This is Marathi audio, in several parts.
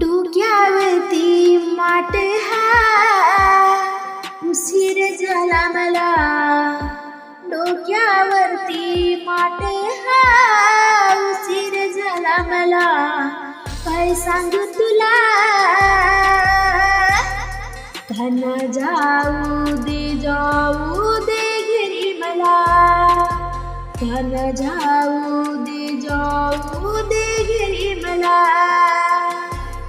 डोक्यावरती माट हा उशीर झाला मला। डोक्यावरती माट हा उशीर झाला मला। काय सांगू तुला। त्यांना जाऊ दे जाऊ दे घरी मला। त्यांना जाऊ दे जाऊ दे घरी मला।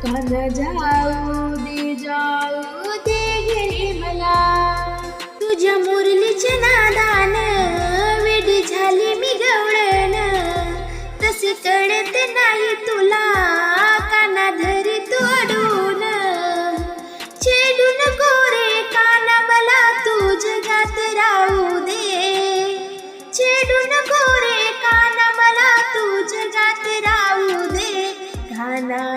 कान जाऊ दे जाऊ दे घरी मला. तुझ्या मुरलीच्या नादान वेडी झाली मी गवळण. तसे कळत नाही तुला काना धरी तू अडून. छेडू नको काना मला तू जगात राहू दे. चेडून कोरे काना मला तू जगात राहू दे. काना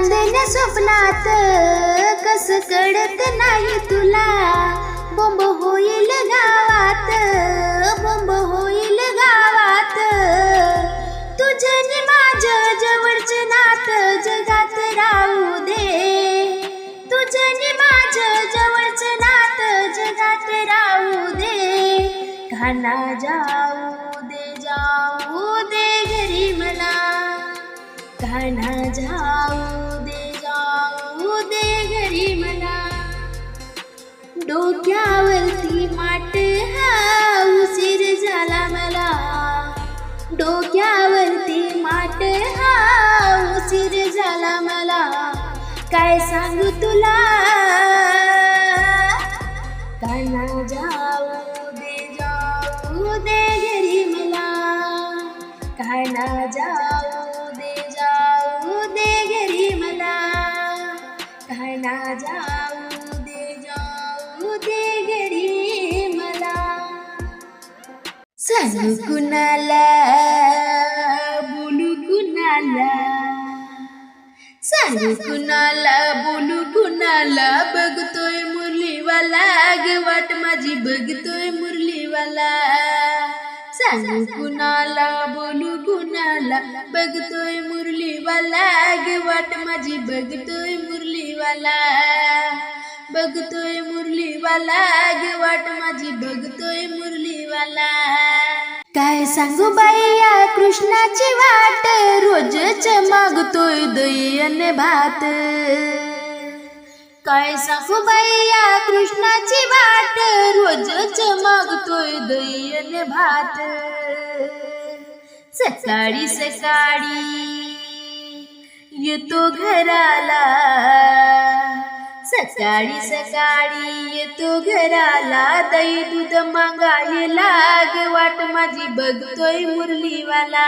चांदण्या स्वप्नात कस कळत नाही तुला? बोंब होईल गावात बोंब होईल गावात. तुझे नि माझं नात जगात राहू दे. तुझे नि माझं नात जगात राहू दे. घाना जाऊ डोक्यावरती माट हा उशीर झाला मला. डोक्यावरती माट हा उशीर झाला मला. काय सांगू तुला? सांगू कुणाला बोलू कुणाला सांगू कुणाला बोलू कुणाला बघतोय मुरलीवाला. ग वाट माझी बघतोय मुरलीवाला. सांगू कुणाला बोलू कुणाला बघतोय मुरलीवाला. ग वाट माझी बघतोय मुरलीवाला. बघतोय मुरलीवाला. ग वाट माझी बघतोय मुरलीवाला. काय सांगू बाईया कृष्णाची वाट रोजच मागतोय दयन भात. काय सांगू बाईया कृष्णाची वाट रोजच मागतोय दयन भात. सकाळी सकाळी येतो घराला. सकाळी सकाळी येतो घराला दही दूध मागायला ग वाट माझी बघतोय मुरलीवाला.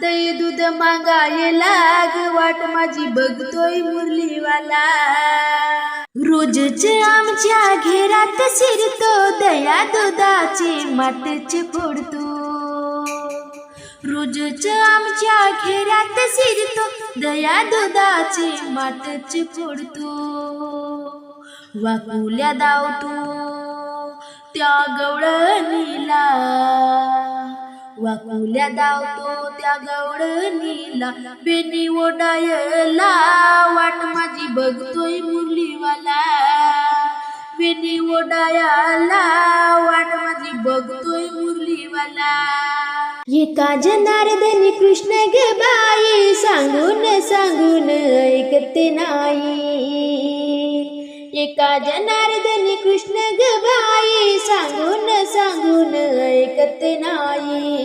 दही दूध मागायला ग वाट माझी बघतोय मुरलीवाला. रोजच आमच्या घेरात शिरतो दया दुधाचे माटचे फोडतो. रोजच आमच्या घेरात शिरतो दया दुधाचे माटच फोडतो. वाकुल्या धावतो त्या गवळणीला. वाकुल्या धावतो त्या गवळणीला. बेनी ओढायला वाट माझी बघतोय मुरलीवाला बेनी ओढायला वाट माझी बघतोय मुरलीवाला एका जनार्दनी कृष्ण ग बाई सांगून सांगून ऐकते नाही. एका जनार्दनी कृष्ण ग बाई सांगून सांगून ऐकते नाही.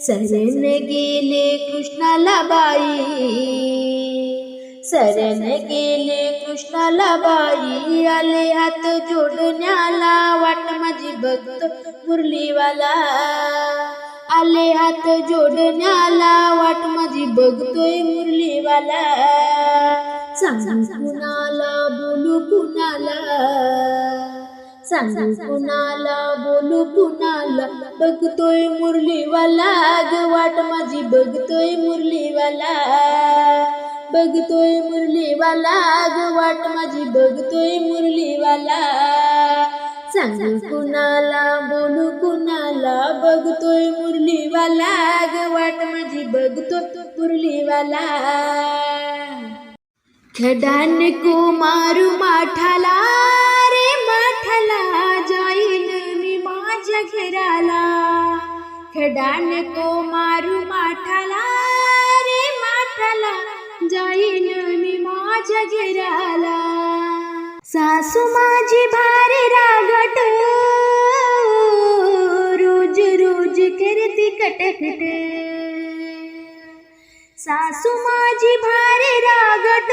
सजन गेले कृष्णाला बाई. सरण गेले. कृष्णाला बाई आले. हात जोडण्याला वाट माझी भक्त मुरलीवाला आले. हात जोडण्याला वाट माझी बघतोय मुरलीवाला. सांग कुणाला बोलू कुणाला? सांगू कुणाला बोलू कुणाला? बघतोय मुरलीवाला. ग वाट माझी बघतोय मुरलीवाला. बघतोय मुरलीवाला ग वाट माझी बघतोय मुरलीवाला. सांगू कुणाला बोलू कुणाला बघतोय मुरलीवाला ग वाट माझी बघतोय मुरलीवाला. खडान को मारू माठाला रे माठाला जाईन मी माझ्या घराला. खडान को मारू माठाला जाईन मी सासू माझी भारी रागट, रोज रोज करती कटकट। सासू माझी भारी रागट,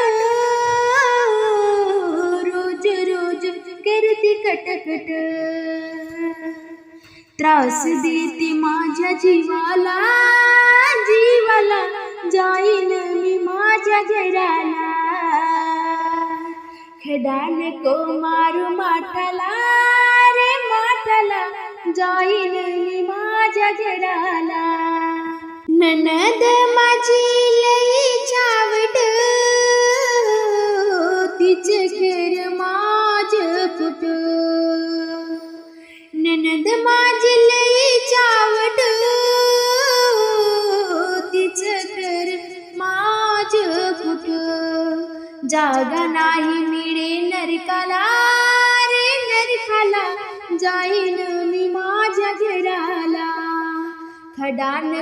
रोज रोज करती कटकट। त्रास देते माझ्या जीवाला जीवाला। जाईन मी माझ्या घराला. खडान को मारू माठाला. रे माठाला जाईन मी माझ्या घराला. ननद माझी लई चावट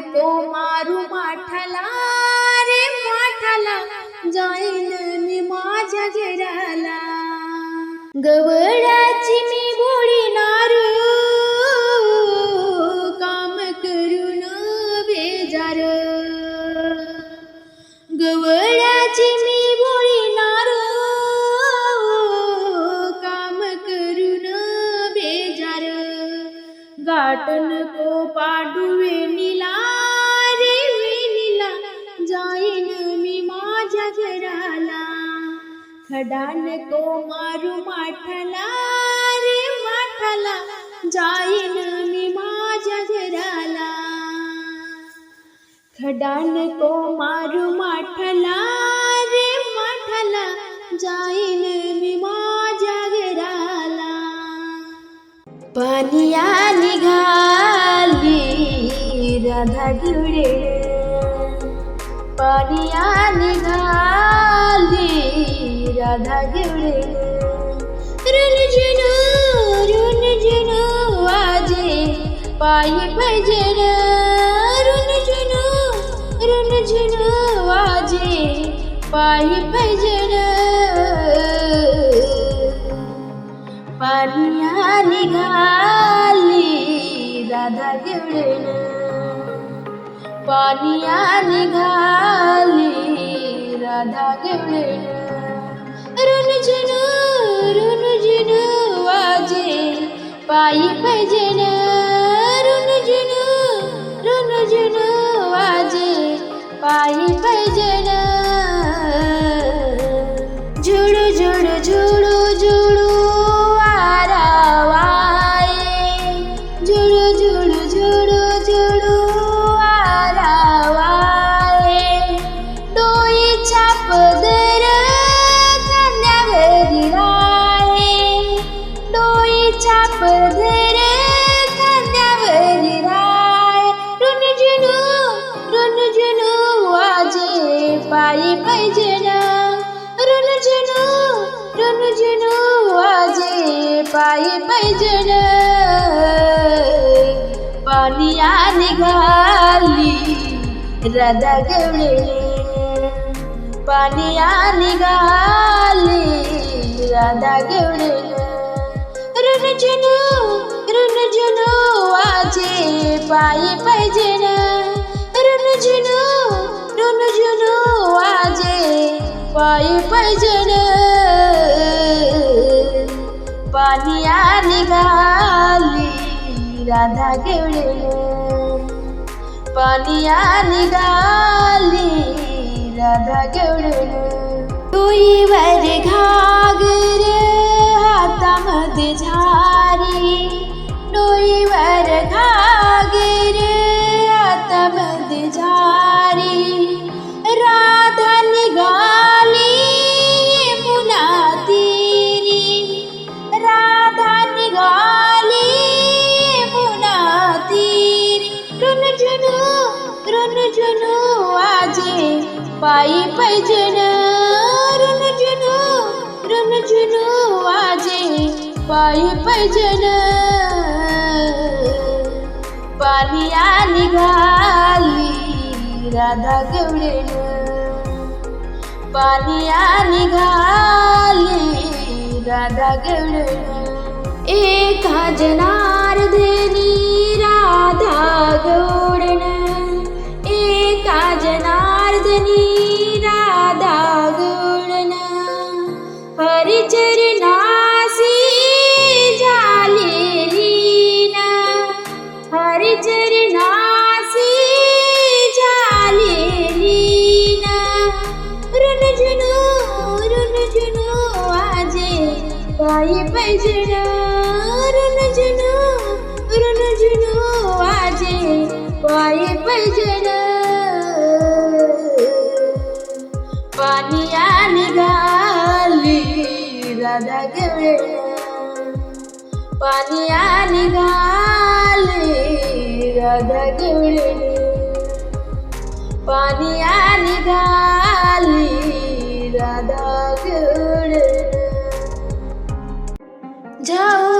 खडान को मारू माठाला रे माठाला जाईन मी माझ्या घेराला. गवळा पायी भजन रणजन रणजन वाजे। पायी भजन पानिया निघाली राधा गिवडेन पानिया निघाली राधा गिवडेन रणजन रणजन वाजे। पायी भजन रणजन वाजे पायी भजन पैजण पानिया निघाली राधा गवळे. पानिया निघाली राधा गवळे. रणजन रणजन वाजे पायी पैजण रणजन रणजन वाजे पायी पैजण पानिया निघाली राधा गेवळे पानिया निघाली राधा गेवळे तुईवर घागर हातामध्ये झारी. डोळीवर घा पायी पैजन पाणी आली घाली राधा गवडेन पाणी आली घाली राधा गवडेन एका जनार्दनी राधा गवडेन పానీయాని గాలి రాధకి పానీయాని గాలి రాధకి పానీయాని గాలి రాధకి జో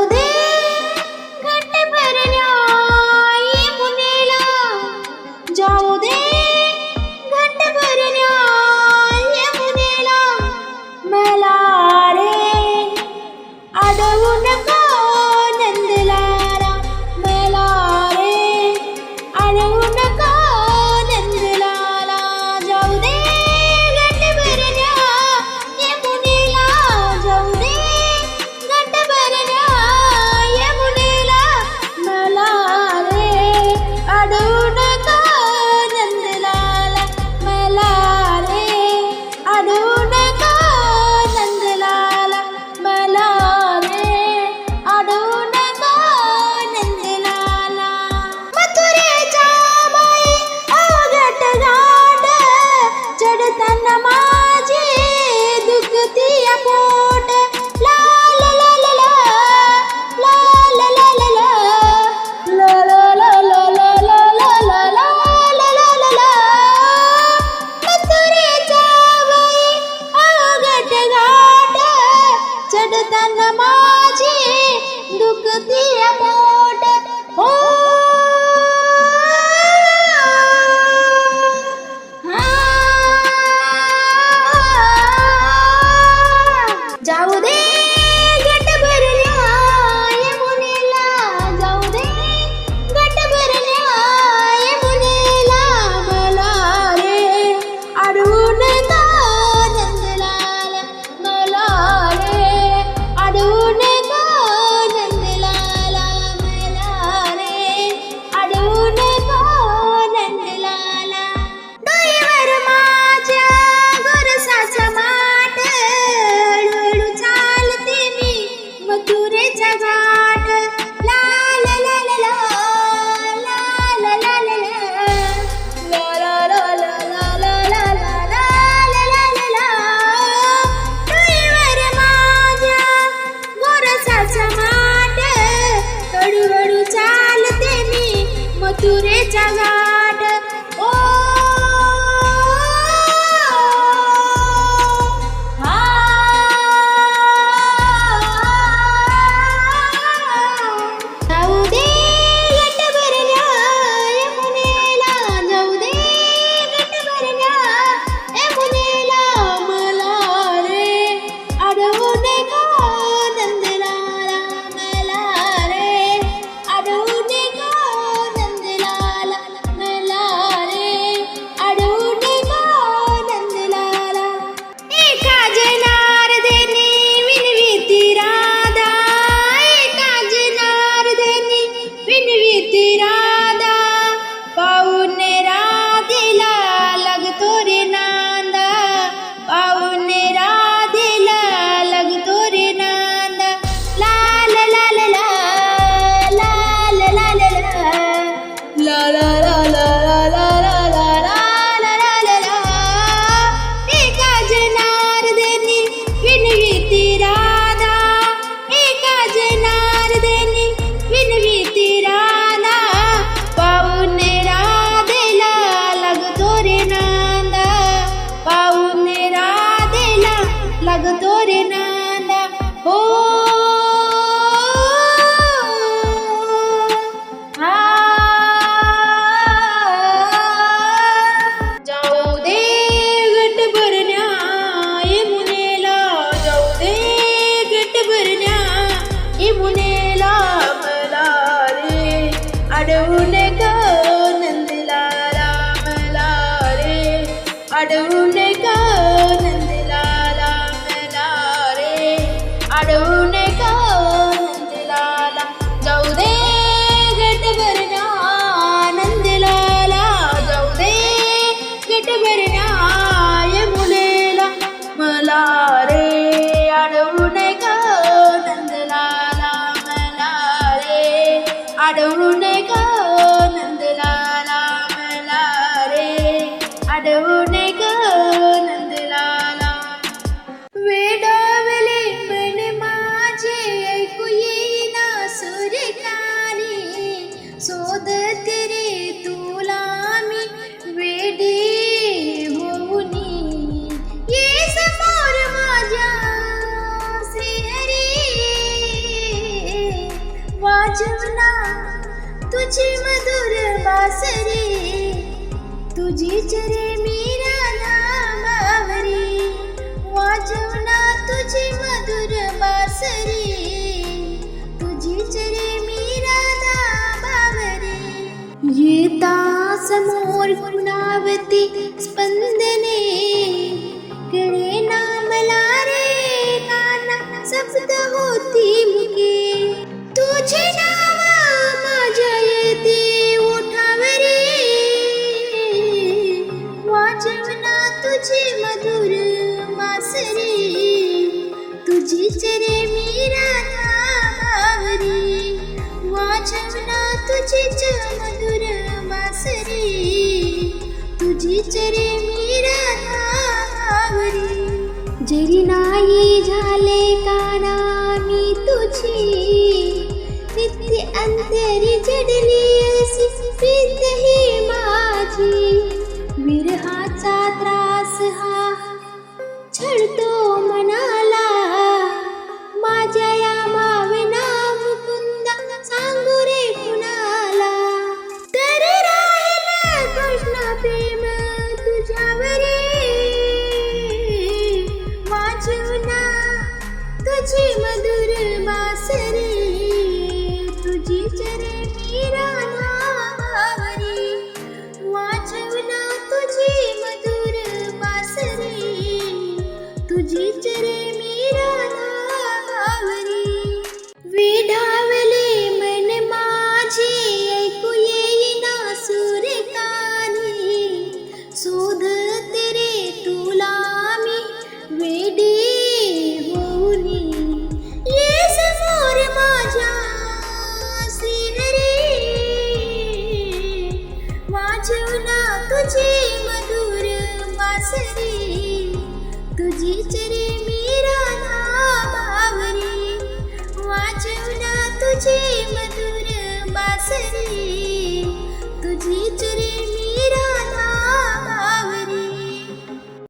the very now. वाजवना तुझी मधुर बासरी तुझीच रे मीरा नामावरी वाजवना तुझी मधुर बासरी तुझीच रे मीरा नामावरी येता समोर गुणावती स्पंदने कडे नामला रे काना शब्द होती मुके. तुझे तुझीच रे मीरा नावावरी वाजवना तुझीच मधुर वासरी तुझीच रे मीरा नावावरी जरी नाही झाले काना मी तुझी। नित्य अंतरी जडली